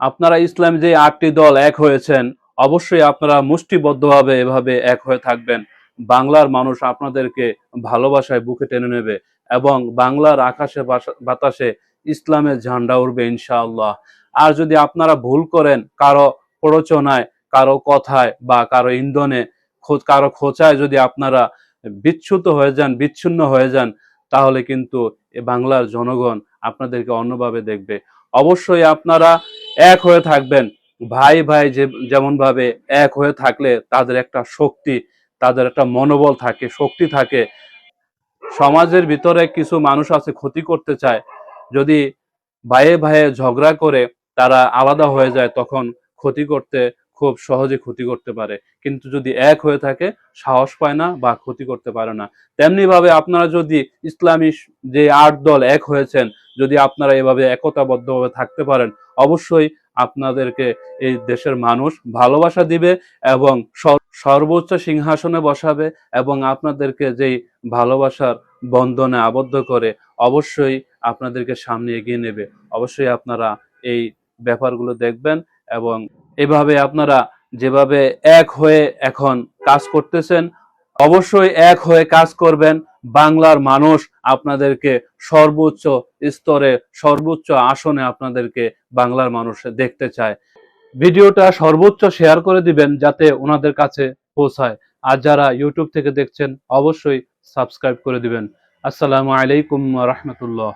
আপনারা ইসলাম যে আটটি দল এক হয়েছেন, অবশ্যই আপনারা মুষ্টিবদ্ধভাবে এভাবে এক হয়ে থাকবেন। বাংলার মানুষ আপনাদেরকে ভালোবাসায় বুকে টেনে নেবে এবং বাংলার আকাশে বাতাসে ইসলামের ঝান্ডা উঠবে ইনশাআল্লাহ। আর যদি আপনারা ভুল করেন কারও প্ররোচনায়, কারও কথায় বা কারও ইন্ধনে কারও খোঁচায় যদি আপনারা বিচ্ছুত হয়ে যান, বিচ্ছিন্ন হয়ে যান, তাহলে কিন্তু বাংলার জনগণ আপনাদেরকে অন্যভাবে দেখবে। অবশ্যই আপনারা এক হয়ে থাকবেন। ভাই ভাই যে যেমন ভাবে এক হয়ে থাকলে তাদের একটা শক্তি, তাদের একটা মনোবল থাকে, শক্তি থাকে। সমাজের ভিতরে কিছু মানুষ আছে ক্ষতি করতে চায়। যদি ভাইয়ে ভাইয়ে ঝগড়া করে তারা আলাদা হয়ে যায়, তখন ক্ষতি করতে খুব সহজে ক্ষতি করতে পারে। কিন্তু যদি এক হয়ে থাকে, সাহস পায় না বা ক্ষতি করতে পারে না। তেমনি ভাবে আপনারা যদি ইসলামী যে আট দল এক হয়েছেন যদি আপনারা এভাবে একতাবদ্ধভাবে থাকতে পারেন, অবশ্যই আপনাদেরকে এই দেশের মানুষ ভালোবাসা দিবে এবং সর- সর্বোচ্চ সিংহাসনে বসাবে এবং আপনাদেরকে যেই ভালোবাসার বন্ধনে আবদ্ধ করে অবশ্যই আপনাদেরকে সামনে এগিয়ে নেবে। অবশ্যই আপনারা এই ব্যাপারগুলো দেখবেন এবং এভাবে আপনারা যেভাবে এক হয়ে এখন কাজ করতেছেন, অবশ্যই এক হয়ে কাজ করবেন। বাংলার মানুষ আপনাদেরকে সর্বোচ্চ স্তরে, সর্বোচ্চ আসনে আপনাদেরকে বাংলার মানুষ দেখতে চায়। ভিডিওটা সর্বোচ্চ শেয়ার করে দিবেন যাতে ওনাদের কাছে পৌঁছায়। আর যারা ইউটিউব থেকে দেখছেন, অবশ্যই সাবস্ক্রাইব করে দিবেন। আসসালামু আলাইকুম রহমতুল্লাহ।